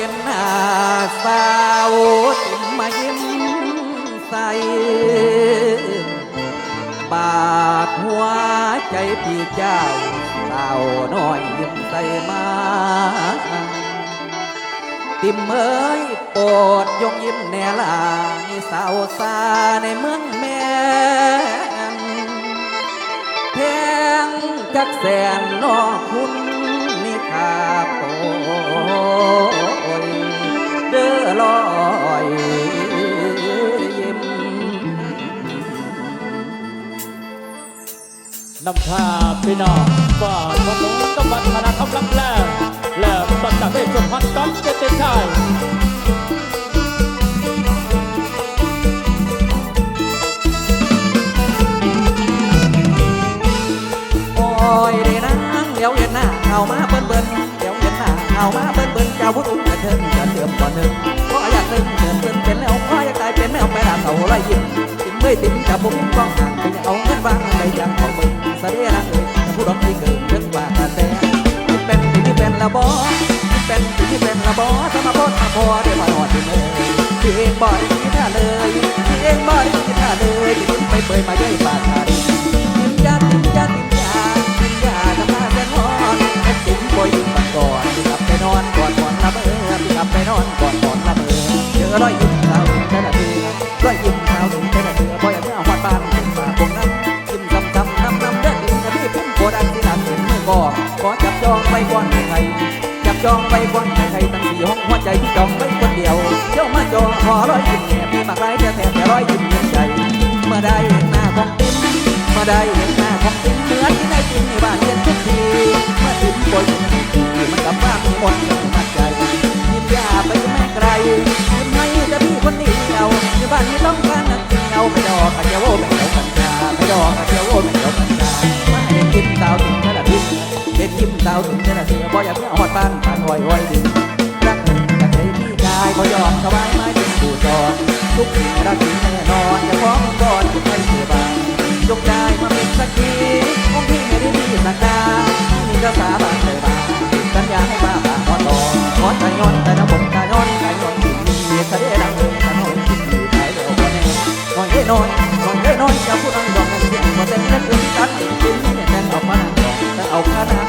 เห็นหน้าสาวติมมายิ้มใส บาดหัวใจพี่เจ้าสาวน้อยยิ้มใสมา ติมเอ้ยโปรดยงยิ้มแน่ลามีสาวสาในเมืองแม่แทงจักแสนนอกคุณนี่ครับ นำพาพี่น้องว่าคนหลงกับวันธรรมล้ำแล้และประกาศให้สุพรรณกับเจติชัยโอ้ยเดนางเดี๋ยวเห็นหน้าเข้ามาเบิ้นเบิ้นเดี๋ยวเห็นหน้าเข้ามาเบิ้นเบิ้นจ้าผู้ตุ้งจะเชิญจะเสื่อมกว่าหนึ่งเพราะอยากตึงเดินเดินเป็นแล้วเพราะอยากตายเป็นแล้วไปด่าเขาไล่ยิ้มติมเมื่อยติมกับบุ้งบ้องห่างไปเอา เด็จนางเอ๋ยผู้ดอกที่เกิดเรื่องว่าตาแต่ที่เป็นที่เป็นละบอที่เป็นที่เป็นละบอสมาบดมาพอได้มาหอดที่เลยที่เองบ่อยที่ท่าเลยที่เองบ่อยที่ท่าเลยที่ยิ้มไปเปยมาเย้ยปากทาดีติมยาติมยาติมยาติมยาทำมาแสนฮอนเอ็ดติมบอยติมบันก่อนกลับไปนอนก่อนก่อนละเมอที่กลับไปนอนก่อนก่อนละเมอเจอรอยยิ้ม จองไปก่อนใครตั้งสี่ห้องหัวใจที่จองไว้คนเดียวเจ้ามาจองขอร้อยยิ้มแอบมีมากหลายแต่แต่แต่รอยยิ้มเย็นใจ เมื่อได้เห็นหน้าของติ๊มเมื่อได้เห็นหน้าของติ๊มเหมือนที่ได้กินในบ้านเรียนทุกทีเมื่อติ๊มป่วยทีมันกลับบ้านหมดสมัครใจยิ้มยาไปแม่ไกลยิ้มให้แต่พี่คนเดียวที่บ้านนี้ต้องการนักเที่ยวไม่ดอกกระเจียวไม่ดียวกัญชาไม่ดอกกระเจียวไม่ดียวกัญชามาเห็นยิ้มสาว สาวถึงจะน่นเสียบ่อยากเพื่อหอดปัานผ่านหอยห้อยดึงรักหนึ่งแต่ใจพี่ชายก็ยอมสบายไม่เป็นผู้สอดทุกทีรักถึงแน่นอนจะขอมึงก่อนจะไม่เสีบางยกได้มาเป็นสักทีคงพี่ไม่ได้ดีสักดาที่มีเจ้าสาบานเลยบ้าสัญญาให้บ้าบ้าขอดต่อขอดตาย้อนแต่น้ำผมตาย้อนตาย้อนถึงมีเสด็จดังเลยแต่น้อยที่อยู่ใจเดียวกันแน่น้อยเอ้น้อน้อยเอ้น้อจะพูดอะไรดอกนั้นเสียงมาเต้นเล็กเลินกันถึงเนี่นแน่นออกมานังแต่เอาผ้า